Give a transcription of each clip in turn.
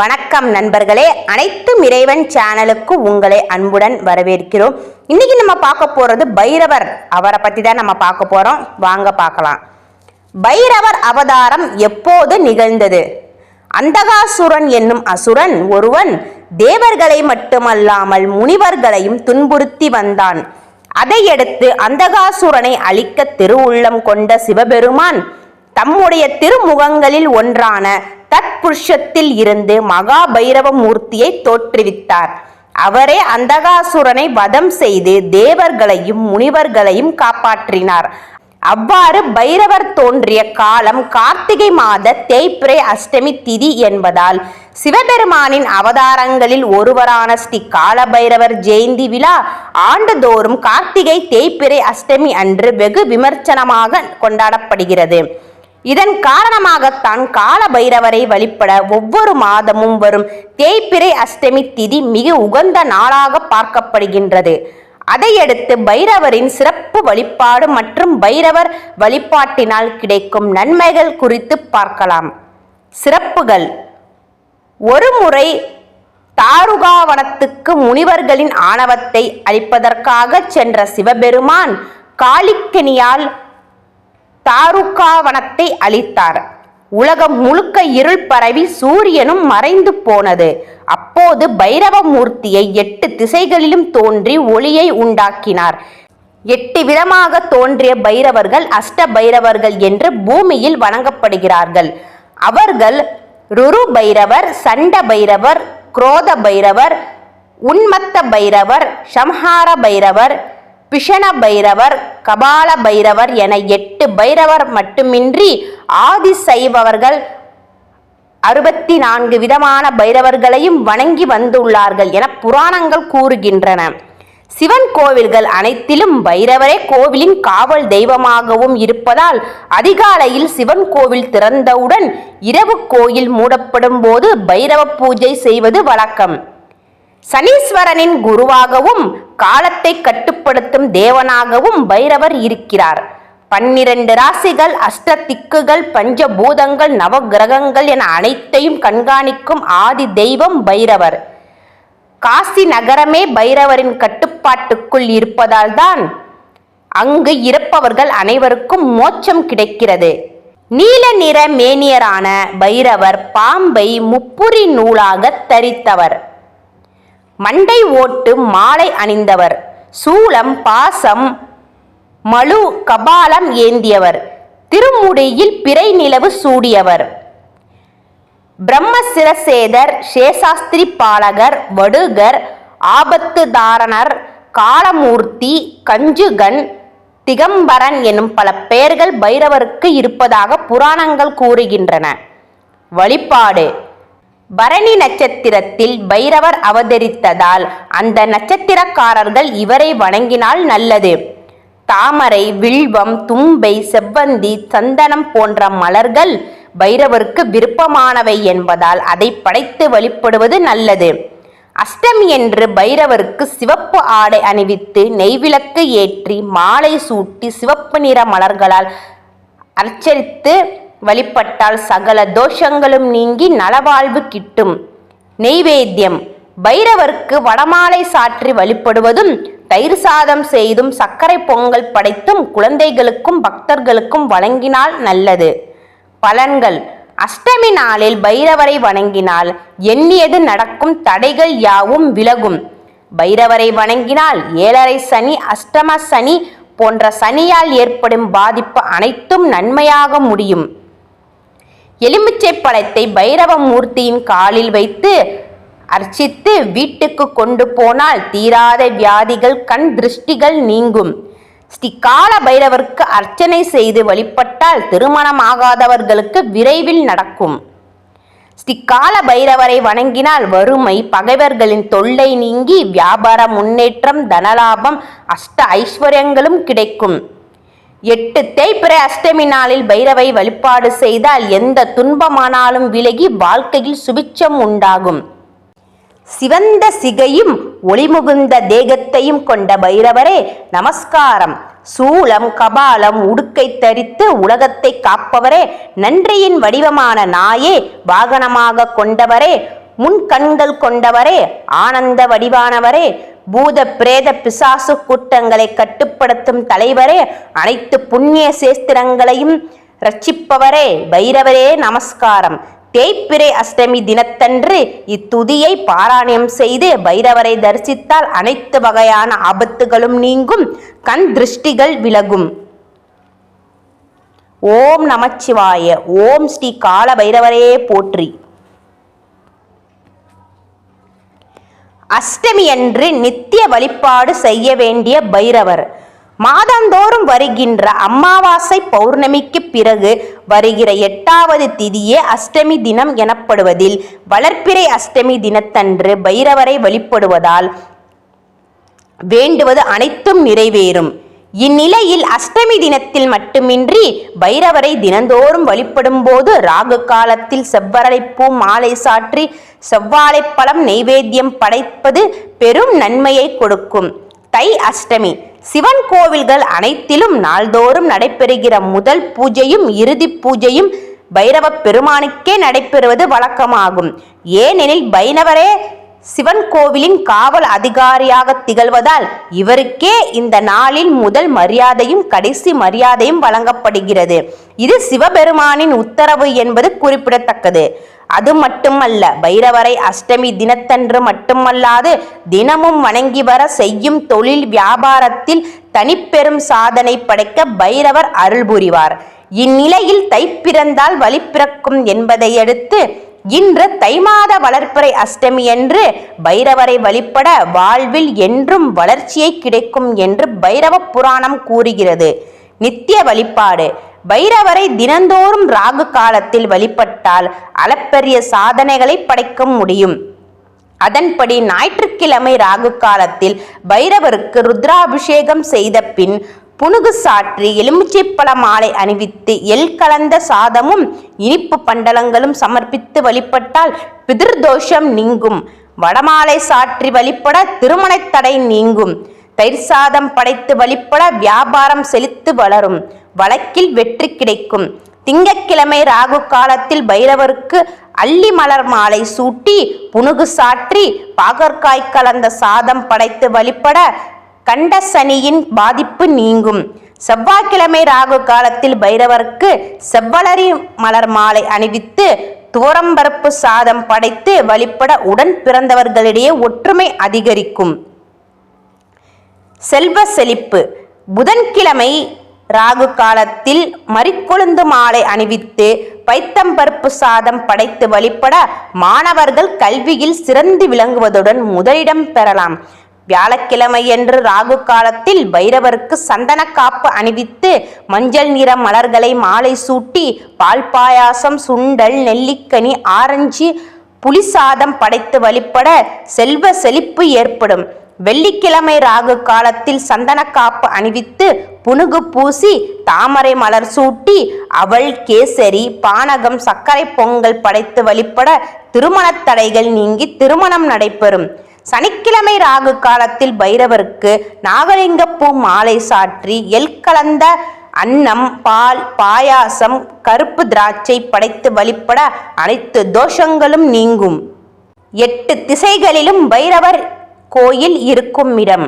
வணக்கம் நண்பர்களே. அனைத்தும் இறைவன் சேனலுக்கு உங்களை அன்புடன் வரவேற்கிறோம். இன்னைக்கு நம்ம பார்க்க போறது பைரவர் அவரை பத்தி தான் நம்ம பார்க்க போறோம். வாங்க பார்க்கலாம். பைரவர் அவதாரம் எப்போது நிகழ்ந்தது? அந்தகாசுரன் என்னும் அசுரன் ஒருவன் தேவர்களை மட்டுமல்லாமல் முனிவர்களையும் துன்புறுத்தி வந்தான். அதையடுத்து அந்தகாசுரனை அழிக்க திருவுள்ளம் கொண்ட சிவபெருமான் தம்முடைய திருமுகங்களில் ஒன்றான தத்புருஷத்தில் இருந்து மகாபைரவ மூர்த்தியை தோற்றுவித்தார். அவரே அந்தகாசுரனை வதம் செய்து தேவர்களையும் முனிவர்களையும் காப்பாற்றினார். அவ்வாறு பைரவர் தோன்றிய காலம் கார்த்திகை மாத தேய்பிரை அஷ்டமி திதி என்பதால் சிவபெருமானின் அவதாரங்களில் ஒருவரான ஸ்ரீ காலபைரவர் ஜெயந்தி விழா ஆண்டுதோறும் கார்த்திகை தேய்பிரை அஷ்டமி அன்று வெகு விமர்சனமாக கொண்டாடப்படுகிறது. இதன் காரணமாகத்தான் கால பைரவரை வழிபட ஒவ்வொரு மாதமும் வரும் தேய்பிறை அஷ்டமி திதி மிக உகந்த நாளாக பார்க்கப்படுகின்றது. அதையடுத்து பைரவரின் சிறப்பு வழிபாடு மற்றும் பைரவர் வழிபாட்டினால் கிடைக்கும் நன்மைகள் குறித்து பார்க்கலாம். சிறப்புகள். ஒருமுறை தாருகாவனத்துக்கு முனிவர்களின் ஆணவத்தை அழிப்பதற்காக சென்ற சிவபெருமான் காளிக்கனியால் தாருக்காவனத்தை அழித்தார் உலகம் முழுக்க இருள் பரவி சூரியனும் மறைந்து போனது. அப்போது பைரவ மூர்த்தியை எட்டு திசைகளிலும் தோன்றி ஒளியை உண்டாக்கினார். எட்டு விதமாக தோன்றிய பைரவர்கள் அஷ்ட பைரவர்கள் என்று பூமியில் வணங்கப்படுகிறார்கள். அவர்கள் ருரு பைரவர் சண்ட பைரவர் குரோத பைரவர் உன்மத்த பைரவர் சம்ஹார பைரவர் பிஷண பைரவர் கபால பைரவர் என எட்டு பைரவர் மட்டுமின்றி ஆதி சைவவர்கள் அறுபத்தி நான்கு விதமான பைரவர்களையும் வணங்கி வந்துள்ளார்கள் என புராணங்கள் கூறுகின்றன. சிவன் கோவில்கள் அனைத்திலும் பைரவரே கோவிலின் காவல் தெய்வமாகவும் இருப்பதால் அதிகாலையில் சிவன் கோவில் திறந்தவுடன் இரவு கோயில் மூடப்படும் போது பைரவ பூஜை செய்வது வழக்கம். சனீஸ்வரனின் குருவாகவும் காலத்தை கட்டுப்படுத்தும் தேவனாகவும் பைரவர் இருக்கிறார். பன்னிரண்டு ராசிகள் அஷ்ட திக்குகள் பஞ்சபூதங்கள் நவகிரகங்கள் என அனைத்தையும் கண்காணிக்கும் ஆதி தெய்வம் பைரவர். காசி நகரமே பைரவரின் கட்டுப்பாட்டுக்குள் இருப்பதால் தான் அங்கு இருப்பவர்கள் அனைவருக்கும் மோட்சம் கிடைக்கிறது. நீல நிற மேனியரான பைரவர் பாம்பை முப்புரி நூலாக தரித்தவர். மண்டை ஓட்டு மாலை அணிந்தவர். சூலம் பாசம் மழு கபாலம் ஏந்தியவர். திருமுடியில் பிறை நிலவு சூடியவர். பிரம்மசிரசேதர் சேஷாஸ்திரி பாலகர் வடுகர் ஆபத்து தாரணர் காலமூர்த்தி கஞ்சுகன் திகம்பரன் எனும் பல பெயர்கள் பைரவருக்கு இருப்பதாக புராணங்கள் கூறுகின்றன. வழிபாடு. பரணி நட்சத்திரத்தில் பைரவர் அவதரித்ததால் அந்த நட்சத்திரக்காரர்கள் இவரை வணங்கினால் நல்லது. தாமரை வில்வம் தும்பை செவ்வந்தி சந்தனம் போன்ற மலர்கள் பைரவருக்கு விருப்பமானவை என்பதால் அதை படைத்து வழிபடுவது நல்லது. அஷ்டமி என்று பைரவருக்கு சிவப்பு ஆடை அணிவித்து நெய்விளக்கு ஏற்றி மாலை சூட்டி சிவப்பு நிற மலர்களால் அர்ச்சரித்து வழிபட்டால் சகல தோஷங்களும் நீங்கி நலவாழ்வு கிட்டும். நெய்வேத்தியம். பைரவருக்கு வடமாலை சாற்றி வழிபடுவதும் தயிர் சாதம் செய்தும் சர்க்கரை பொங்கல் படைத்தும் குழந்தைகளுக்கும் பக்தர்களுக்கும் வழங்கினால் நல்லது. பலன்கள். அஷ்டமி நாளில் பைரவரை வணங்கினால் எண்ணியது நடக்கும் தடைகள் யாவும் விலகும். பைரவரை வணங்கினால் ஏழரை சனி அஷ்டம சனி போன்ற சனியால் ஏற்படும் பாதிப்பு அனைத்தும் நன்மையாக முடியும். எலுமிச்சை பழத்தை பைரவ மூர்த்தியின் காலில் வைத்து அர்ச்சித்து வீட்டுக்கு கொண்டு போனால் தீராத வியாதிகள் கண் திருஷ்டிகள் நீங்கும். ஸ்ரீ கால பைரவருக்கு அர்ச்சனை செய்து வழிபட்டால் திருமணமாகாதவர்களுக்கு விரைவில் நடக்கும். ஸ்ரீ கால பைரவரை வணங்கினால் வறுமை பகைவர்களின் தொல்லை நீங்கி வியாபார முன்னேற்றம் தனலாபம் அஷ்ட ஐஸ்வர்யங்களும் கிடைக்கும். எட்டு தேய்பிறை அஷ்டமி நாளில் பைரவை வழிபாடு செய்தால் எந்த துன்பமானாலும் விலகி வாழ்க்கையில் சுபிச்சம் உண்டாகும். சிவந்த சிகையும் ஒளிமுகுந்த தேகத்தையும் கொண்ட பைரவரே நமஸ்காரம். சூலம் கபாலம் உடுக்கை தரித்து உலகத்தை காப்பவரே நன்றியின் வடிவமான நாயே வாகனமாக கொண்டவரே முன் கண்கள் கொண்டவரே ஆனந்த வடிவானவரே பூத பிரேத பிசாசு கூட்டங்களை கட்டுப்படுத்தும் தலைவரே அனைத்து புண்ணிய சேஸ்திரங்களையும் ரட்சிப்பவரே பைரவரே நமஸ்காரம். தேய்பிரை அஷ்டமி தினத்தன்று இத்துதியை பாராயணம் செய்து பைரவரை தரிசித்தால் அனைத்து வகையான ஆபத்துகளும் நீங்கும் கண் திருஷ்டிகள் விலகும். ஓம் நமச்சிவாய ஓம் ஸ்ரீ கால பைரவரே போற்றி. அஷ்டமியன்று நித்திய வழிபாடு செய்ய வேண்டிய பைரவர். மாதந்தோறும் வருகின்ற அமாவாசை பௌர்ணமிக்கு பிறகு வருகிற எட்டாவது திதியே அஷ்டமி தினம் எனப்படுவதில் வளர்ப்பிறை அஷ்டமி தினத்தன்று பைரவரை வழிபடுவதால் வேண்டுவது அனைத்தும் நிறைவேறும். இந்நிலையில் அஷ்டமி தினத்தில் மட்டுமின்றி பைரவரை தினந்தோறும் வழிபடும் போது ராகு காலத்தில் செவ்வரளைப்பூ மாலை சாற்றி செவ்வாழைப்பழம் நெய்வேத்தியம் படைப்பது பெரும் நன்மையை கொடுக்கும். தை அஷ்டமி. சிவன் கோவில்கள் அனைத்திலும் நாள்தோறும் நடைபெறுகிற முதல் பூஜையும் இறுதி பூஜையும் பைரவ பெருமானுக்கே நடைபெறுவது வழக்கமாகும். ஏனெனில் பைரவரே சிவன் கோவிலின் காவல் அதிகாரியாக திகழ்வதால் இவருக்கே இந்த நாளில் முதல் மரியாதையும் கடைசி மரியாதையும் வழங்கப்படுகிறது. இது சிவபெருமானின் உத்தரவு என்பது குறிப்பிடத்தக்கது. அது மட்டுமல்ல பைரவரை அஷ்டமி தினத்தன்று மட்டுமல்லாது தினமும் வணங்கி வர செய்யும் தொழில் வியாபாரத்தில் தனிப்பெரும் சாதனை படைக்க பைரவர் அருள் புரிவார். இந்நிலையில் தைப்பிறந்தால் வழி பிறக்கும் என்பதையடுத்து இன்று தை மாத அஷ்டமி என்று பைரவரை வழிபட வாழ்வில் என்றும் வளர்ச்சியை கிடைக்கும் என்று பைரவ புராணம் கூறுகிறது. நித்திய வழிபாடு. பைரவரை தினந்தோறும் ராகு காலத்தில் வழிபட்டால் அளப்பெரிய சாதனைகளை படைக்க முடியும். அதன்படி ஞாயிற்றுக்கிழமை ராகு காலத்தில் பைரவருக்கு ருத்ராபிஷேகம் செய்த பின் புனுகு சாற்றி எலுமிச்சைப்பழ மாலை அணிவித்து எல் கலந்த சாதமும் இனிப்பு பண்டலங்களும் சமர்ப்பித்து வழிபட்டால் பிதிர்தோஷம் நீங்கும். வடமாலை சாற்றி வழிபட திருமணத் தடை நீங்கும். தயிர் சாதம் படைத்து வழிபட வியாபாரம் செழித்து வளரும். வழக்கில் வெற்றி கிடைக்கும். திங்கட்கிழமை ராகு காலத்தில் பைரவருக்கு அள்ளி மலர் மாலை சூட்டி புனுகு சாற்றி பாகற்காய் கலந்த சாதம் படைத்து வழிபட கண்ட சனியின் பாதிப்பு நீங்கும். செவ்வாய்க்கிழமை ராகு காலத்தில் பைரவருக்கு செவ்வளரி மலர் மாலை அணிவித்து துவரம்பருப்பு சாதம் படைத்து வழிபட உடன் பிறந்தவர்களிடையே ஒற்றுமை அதிகரிக்கும். செல்வ செழிப்பு. புதன்கிழமை ராகு காலத்தில் மறிக்கொழுந்து மாலை அணிவித்து பைத்தம்பருப்பு சாதம் படைத்து வழிபட மாணவர்கள் கல்வியில் சிறந்து விளங்குவதுடன் முதலிடம் பெறலாம். வியாழக்கிழமையன்று ராகு காலத்தில் பைரவருக்கு சந்தன காப்பு அணிவித்து மஞ்சள் நிற மலர்களை மாலை சூட்டி பால் பாயாசம் சுண்டல் நெல்லிக்கனி ஆரஞ்சு புலிசாதம் படைத்து வழிபட செல்வ செழிப்பு ஏற்படும். வெள்ளிக்கிழமை ராகு காலத்தில் சந்தன காப்பு அணிவித்து புனுகு பூசி தாமரை மலர் சூட்டி அவள் கேசரி பானகம் சர்க்கரை பொங்கல் படைத்து வழிபட திருமணத் தடைகள் நீங்கி திருமணம் நடைபெறும். சனிக்கிழமை ராகு காலத்தில் பைரவருக்கு நாகலிங்கப்பூ மாலை சாற்றி எல் கலந்த அன்னம் பால் பாயாசம் கருப்பு திராட்சை படைத்து வழிபட அனைத்து தோஷங்களும் நீங்கும். எட்டு திசைகளிலும் பைரவர் கோயில் இருக்கும் இடம்.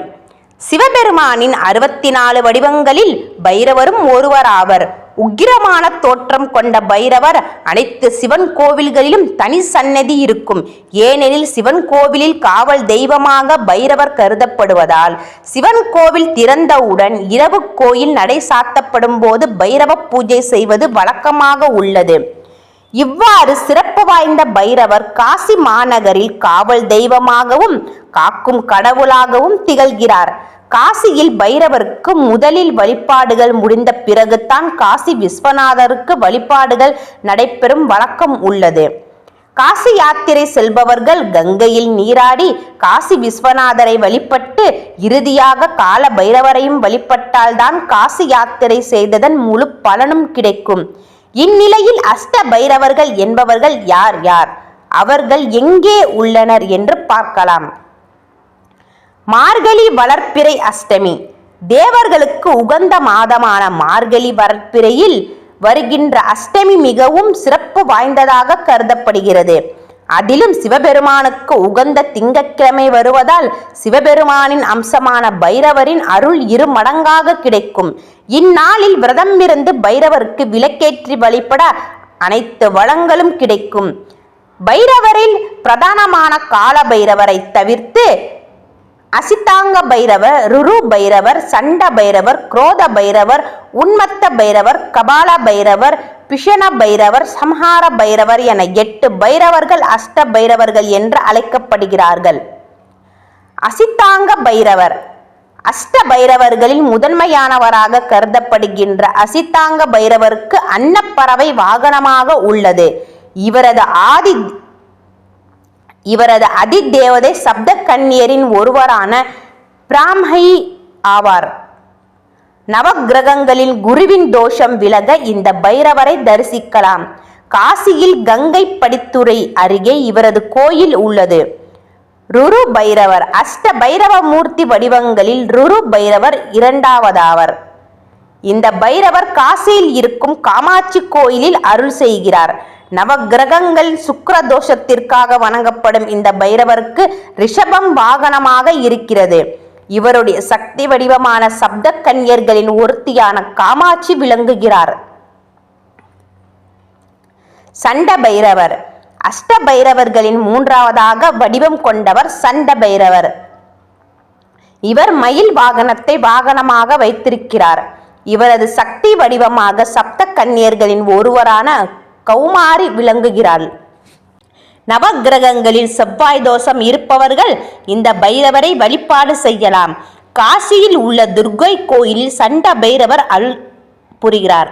சிவபெருமானின் அறுபத்தி நாலு வடிவங்களில் பைரவரும் ஒருவராவர் உக்கிரமான தோற்றம் கொண்ட பைரவர் அனைத்து சிவன் கோவில்களிலும் தனி சன்னதி இருக்கும். ஏனெனில் சிவன் கோவிலில் காவல் தெய்வமாக பைரவர் கருதப்படுவதால் சிவன் கோவில் திறந்தவுடன் இரவு கோயில் நடை சாத்தப்படும் போது பைரவ பூஜை செய்வது வழக்கமாக உள்ளது. இவ்வாறு சிறப்பு வாய்ந்த பைரவர் காசி மாநகரில் காவல் தெய்வமாகவும் காக்கும் கடவுளாகவும் திகழ்கிறார். காசியில் பைரவருக்கு முதலில் வழிபாடுகள் முடிந்த பிறகுதான் காசி விஸ்வநாதருக்கு வழிபாடுகள் நடைபெறும் வழக்கம் உள்ளது. காசி யாத்திரை செல்பவர்கள் கங்கையில் நீராடி காசி விஸ்வநாதரை வழிபட்டு இறுதியாக கால பைரவரையும் வழிபட்டால்தான் காசி யாத்திரை செய்ததன் முழு பலனும் கிடைக்கும். இந்நிலையில் அஷ்ட பைரவர்கள் என்பவர்கள் யார் யார்? அவர்கள் எங்கே உள்ளனர் என்று பார்க்கலாம். மார்கழி வளர்ப்பிறை அஷ்டமி. தேவர்களுக்கு உகந்த மாதமான மார்கழி வளர்ப்பிறையில் வருகின்ற அஷ்டமி மிகவும் சிறப்பு வாய்ந்ததாக கருதப்படுகிறது. அதிலும் சிவபெருமானுக்கு உகந்த திங்கட்கிழமை வருவதால் சிவபெருமானின் அம்சமான பைரவரின் அருள் இரு மடங்காக கிடைக்கும். இந்நாளில் விரதம் இருந்து பைரவருக்கு விளக்கேற்றி வழிபட அனைத்து வளங்களும் கிடைக்கும். பைரவரில் பிரதானமான கால பைரவரை தவிர்த்து அசிதாங்க பைரவர் ருரு பைரவர் சண்ட பைரவர் குரோத பைரவர் உன்மத்த பைரவர் கபால பைரவர் பிஷண பைரவர் சம்ஹார பைரவர் என எட்டு பைரவர்கள் அஷ்ட பைரவர்கள் என்று அழைக்கப்படுகிறார்கள். அசித்தாங்க பைரவர். அஷ்ட பைரவர்களில் முதன்மையானவராக கருதப்படுகின்ற அசித்தாங்க பைரவருக்கு அன்னப்பறவை வாகனமாக உள்ளது. இவரது ஆதி இவரது அதிதேவதை சப்த கன்னியரின் ஒருவரான பிராம்ஹை ஆவார். நவக்கிரகங்களில் குருவின் தோஷம் விலக இந்த பைரவரை தரிசிக்கலாம். காசியில் கங்கை படித்துறை அருகே இவரது கோயில் உள்ளது. ருரு பைரவர் அஷ்ட பைரவ மூர்த்தி வடிவங்களில் ருரு பைரவர் இரண்டாவதாவர். இந்த பைரவர் காசியில் இருக்கும் காமாட்சி கோயிலில் அருள் செய்கிறார். நவக்கிரகங்கள் சுக்கர தோஷத்திற்காக வணங்கப்படும் இந்த பைரவருக்கு ரிஷபம் வாகனமாக இருக்கிறது. இவருடைய சக்தி வடிவமான சப்த கன்யர்களின் ஒருத்தியான காமாட்சி விளங்குகிறார். சண்ட பைரவர் அஷ்ட பைரவர்களின் மூன்றாவதாக வடிவம் கொண்டவர் சண்ட பைரவர் இவர் மயில் வாகனத்தை வாகனமாக வைத்திருக்கிறார். இவரது சக்தி வடிவமாக சப்த கன்னியர்களின் ஒருவரான கௌமாரி விளங்குகிறாள். நவக்கிரகங்களில் செவ்வாய் தோஷம் இருப்பவர்கள் இந்த பைரவரை வழிபாடு செய்யலாம். காசியில் உள்ள துர்கை கோயிலில் சண்ட பைரவர் அல் புரிகிறார்.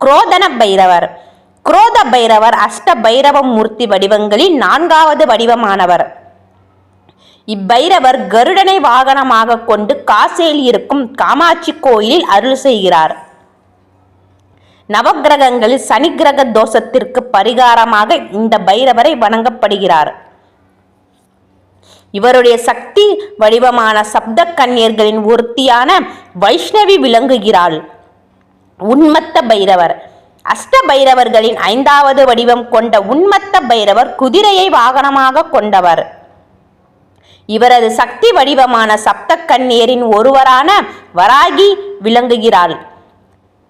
குரோதன பைரவர். குரோத பைரவர் அஷ்ட பைரவ மூர்த்தி வடிவங்களில் நான்காவது வடிவமானவர். இப்பைரவர் கருடனை வாகனமாக கொண்டு காசியில் இருக்கும் காமாட்சி கோயிலில் அருள் செய்கிறார். நவக்கிரகங்களில் சனி கிரக தோஷத்திற்கு பரிகாரமாக இந்த பைரவரை வணங்கப்படுகிறார். இவருடைய சக்தி வடிவமான சப்த கன்னியர்களின் ஒருத்தியான வைஷ்ணவி விளங்குகிறாள். உன்மத்த பைரவர். அஷ்ட பைரவர்களின் ஐந்தாவது வடிவம் கொண்ட உன்மத்த பைரவர் குதிரையை வாகனமாக கொண்டவர். இவரது சக்தி வடிவமான சப்த கன்னியரின் ஒருவரான வராகி விளங்குகிறாள்.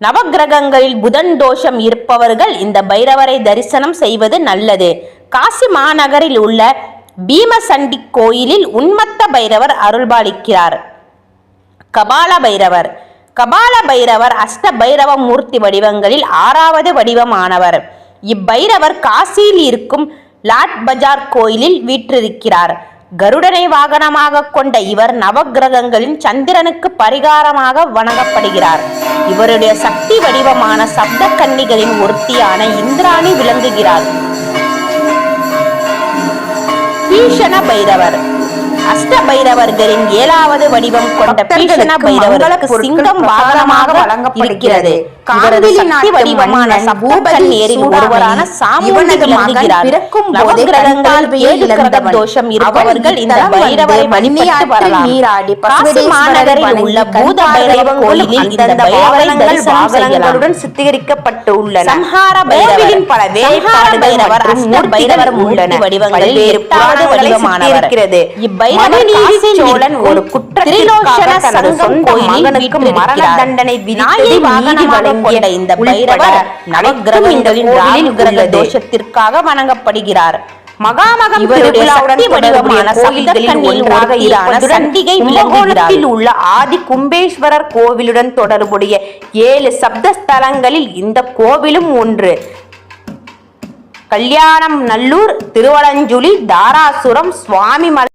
நவக்கிரகங்களில் புதன் தோஷம் இருப்பவர்கள் இந்த பைரவரை தரிசனம் செய்வது நல்லது. காசி மாநகரில் உள்ள பீமசண்டி கோயிலில் உன்மத்த பைரவர் அருள்பாலிக்கிறார். கபால பைரவர். கபால பைரவர் அஷ்ட பைரவ மூர்த்தி வடிவங்களில் ஆறாவது வடிவமானவர். இப்பைரவர் காசியில் இருக்கும் லாட் பஜார் கோயிலில் வீற்றிருக்கிறார். கருடனை வாகனமாக கொண்ட இவர் நவக்கிரகங்களின் சந்திரனுக்கு பரிகாரமாக வணங்கப்படுகிறார். இவருடைய சக்தி வடிவமான சப்த கன்னிகளின் ஒருத்தியான இந்திராணி விளங்குகிறார். பீஷண பைரவர். அஷ்ட பைரவர்களின் ஏழாவது வடிவம் கொண்ட பீஷண பைரவருக்கு சிங்கம் வாகனமாக வழங்கப்படுகிறது இவரது சக்தி வடிவமான சம்பூபன்னியரின் ஒருவரான சாமுண்டி விளங்குகிறார் பிறக்கும் போதே நவக்கிரகங்கள் கண்பார்வையை ஏழு கிரக இழந்தவன். தோஷம் இருப்பவர்கள் அவன் இந்த இத்தலம் பைரவரை வந்து வழிபட்டு வெண்ணியாற்றில் வரலாம் நீராடி காசி பசுவேஸ்வரரை மாநகரில் உள்ள பூத பைரவ கோயிலில் இந்த பைரவரை தரிசனம் செய்யலாம் வாகனங்களுடன் சுத்திகரிக்கப்பட்டு உள்ளன சம்ஹார பைரவர் கோவிலின் பல வேலைப்பாடுகள் பைரவர் அஷ்ட பைரவர் உள்ளன. வடிவங்களில் புராணங்களை வடிவமானவர் சுத்தியிருக்கிறது. சோழன் ஒரு குற்றத்திற்காக சொந்த மகனுக்கு மரண. தண்டனை விதித்தது நீதி வழங்கிய இந்த பைரவர் இந்த. தோஷத்திற்காக வணங்கப்படுகிறார் மகாமகம் உள்ள ஆதி கும்பேஸ்வரர் கோவிலுடன் தொடர்புடைய ஏழு சப்த ஸ்தலங்களில் இந்த கோவிலும் ஒன்று கல்யாணம் நல்லூர் திருவலஞ்சுழி தாராசுரம் சுவாமிமலை